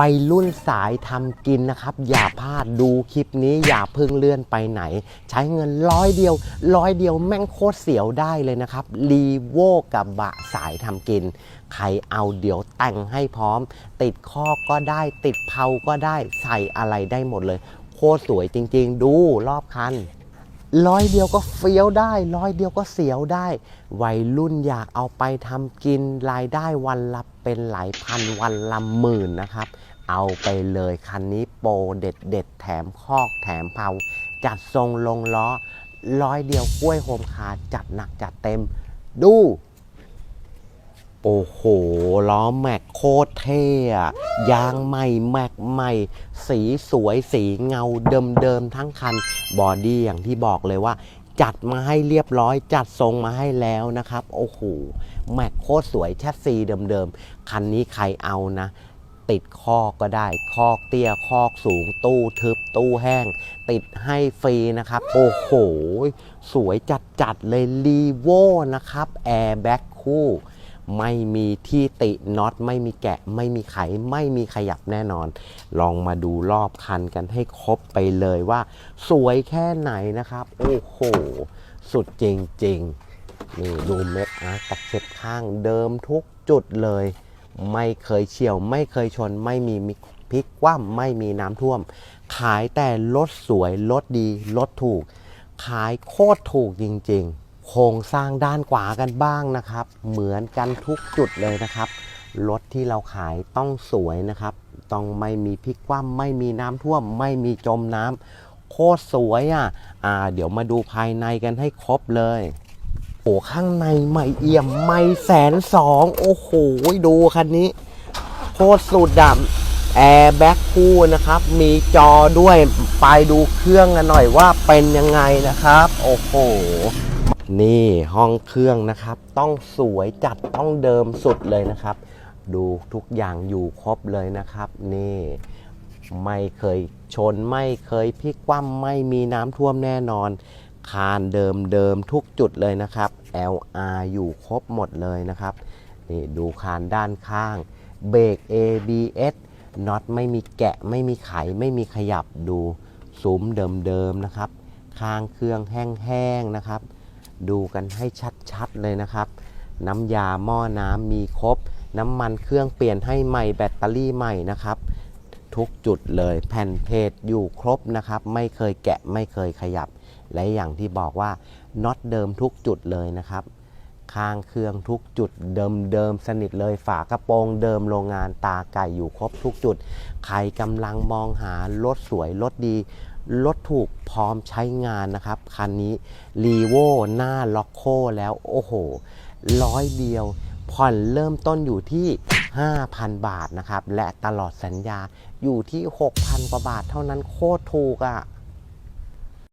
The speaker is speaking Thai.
ไปรุ่นสายทำกินนะครับ อย่าพลาดดูคลิปนี้อย่าเพิ่งเลื่อนไปไหน ใช้เงินร้อยเดียวร้อยเดียวแม่งโคตรเสียวได้เลยนะครับรีโวกับบะสายทำกิน ใครเอาเดี๋ยวแต่งให้พร้อม ติดข้อก็ได้ติดเพาก็ได้ใส่อะไรได้หมดเลย โคตรสวยจริง ๆ ดูรอบคันร้อยเดียวก็เฟี้ยวได้ร้อยเดียวก็เสียวได้ วัยรุ่นอยากเอาไปทำกินรายได้วันละเป็นหลายพันวันละหมื่นนะครับ เอาไปเลยคันนี้โปรเด็ดเด็ดแถมคอกแถมเผาจัดทรงลงล้อ ร้อยเดียวกล้วยโฮมคาร์จัดหนักจัดเต็ม ดู โอ้โห ล้อแม็กโคตรเท่ยางใหม่แม็กใหม่ สีสวยสีเงาเดิมๆทั้งคัน บอดี้อย่างที่บอกเลยว่าจัดมาให้เรียบร้อยจัดทรงมาให้แล้วนะครับ โอ้โห แม็กโคตรสวยแชสซีเดิมๆ คันนี้ใครเอานะ ติดคอกก็ได้ คอกเตี้ยคอกสูงตู้ทึบตู้แห้ง ติดให้ฟรีนะครับ โอ้โห สวยจัดๆเลยรีโวนะครับแอร์แบ็คคู่ ไม่มีที่ติน็อตไม่มีแกะ ไม่มีไข ไม่มีขยับแน่นอน ลองมาดูรอบคันกันให้ครบไปเลยว่า สวยแค่ไหนนะครับ โอ้โห สุดจริง ๆ นี่ดูเม็ดอาร์ตตะเข็บข้างเดิมทุกจุดเลย ไม่เคยเฉียว ไม่เคยชน ไม่มีมิพลิกคว่ำไม่มีน้ำท่วม ขายแต่รถสวยรถดีรถถูก ขายโคตรถูกจริงๆ โครงสร้างด้านขวากันบ้างนะครับ เหมือนกันทุกจุดเลยนะครับรถที่เราขายต้องสวยนะครับ ต้องไม่มีพลิกคว่ำไม่มีน้ำท่วม ไม่มีจมน้ำโคตรสวยอะอ่า เดี๋ยวมาดูภายในกันให้ครบเลย โอ้ข้างในใหม่เอี่ยมไม่แสนสองโอ้โหดูคันนี้โคตรสุดดำแอร์แบ็คคู่นะครับ มีจอด้วยไปดูเครื่องกันหน่อยว่าเป็นยังไงนะครับ โอ้โหนี่ห้องเครื่องนะครับ ต้องสวยจัดต้องเดิมสุดเลยนะครับ ดูทุกอย่างอยู่ครบเลยนะครับ นี่ ไม่เคยชนไม่เคยพลิกคว่ำไม่มีน้ำท่วมแน่นอน คานเดิมเดิมทุกจุดเลยนะครับ LR อยู่ครบหมดเลยนะครับนี่ดูคานด้านข้าง เบรก ABS น็อตไม่มีแกะไม่มีไขไม่มีขยับดูซุ้มเดิมๆนะครับ ข้างเครื่องแห้งๆนะครับ ดูกันให้ชัดๆเลยนะครับ น้ำยาหม้อน้ำมีครบ น้ำมันเครื่องเปลี่ยนให้ใหม่แบตเตอรี่ใหม่นะครับ ทุกจุดเลยแผ่นเพจอยู่ครบนะครับ ไม่เคยแกะไม่เคยขยับ และอย่างที่บอกว่าน็อตเดิมทุกจุดเลยนะครับ ข้างเครื่องทุกจุดเดิมเดิมสนิทเลยฝากระโปรงเดิมโรงงานตาไก่อยู่ครบทุกจุด ใครกำลังมองหารถสวยรถดีรถถูกพร้อมใช้งานนะครับ คันนี้รีโวหน้าล็อกโคแล้ว โอ้โหร้อยเดียว ผ่อนเริ่มต้นอยู่ที่ 5,000 บาทนะครับ และตลอดสัญญาอยู่ที่ 6,000 กว่าบาทเท่านั้นโคตรถูกอะ่ะ